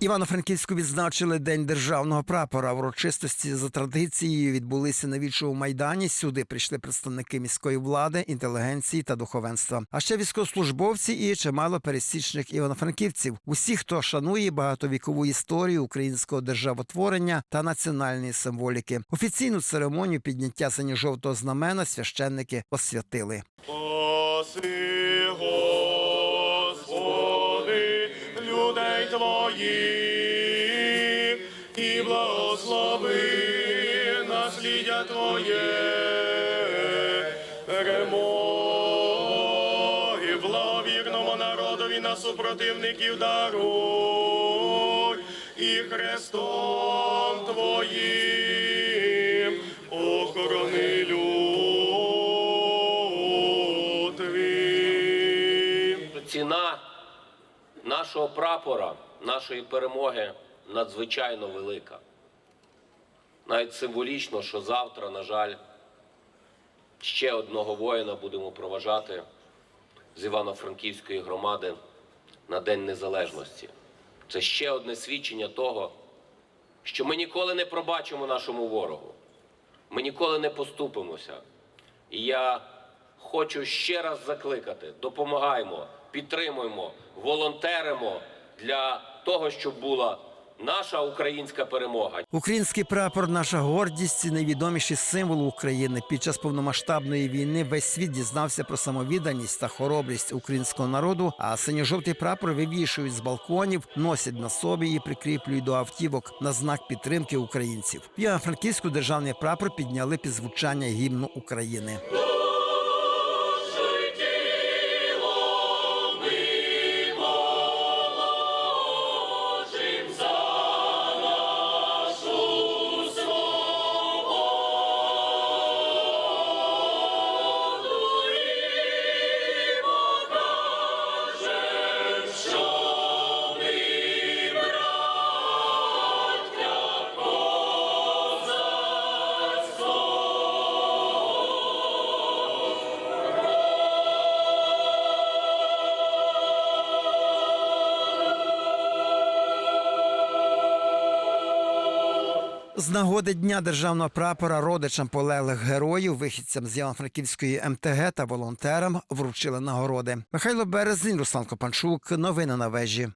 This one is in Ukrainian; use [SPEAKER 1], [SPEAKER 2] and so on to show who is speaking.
[SPEAKER 1] Івано-Франківську відзначили День державного прапора. Урочистості за традицією відбулися на вічому майдані. Сюди прийшли представники міської влади, інтелігенції та духовенства. А ще військовослужбовці і чимало пересічних івано-франківців. Усі, хто шанує багатовікову історію українського державотворення та національної символіки. Офіційну церемонію підняття синьо-жовтого знамена священники освятили.
[SPEAKER 2] Спаси, Твоїх, і благослови наслідя Твоє, перемоги благовірному народові на супротивників даруй, і Христом Твоїм охорони люд твій.
[SPEAKER 3] Ціна нашого прапора, нашої перемоги надзвичайно велика. Навіть символічно, що завтра, на жаль, ще одного воїна будемо проважати з Івано-Франківської громади на День Незалежності. Це ще одне свідчення того, що ми ніколи не пробачимо нашому ворогу. Ми ніколи не поступимося. І я хочу ще раз закликати: допомагаймо, підтримуємо, волонтеримо для того, щоб була наша українська перемога.
[SPEAKER 1] Український прапор наша гордість і найвідоміший символ України. Під час повномасштабної війни весь світ дізнався про самовідданість та хоробрість українського народу. А синьо-жовтий прапор вивішують з балконів, носять на собі і прикріплюють до автівок на знак підтримки українців. В Івано-Франківську державний прапор підняли під звучання гімну України. З нагоди дня державного прапора родичам полеглих героїв, вихідцям з Івано-Франківської МТГ та волонтерам вручили нагороди. Михайло Березень, Руслан Копанчук. Новини на вежі.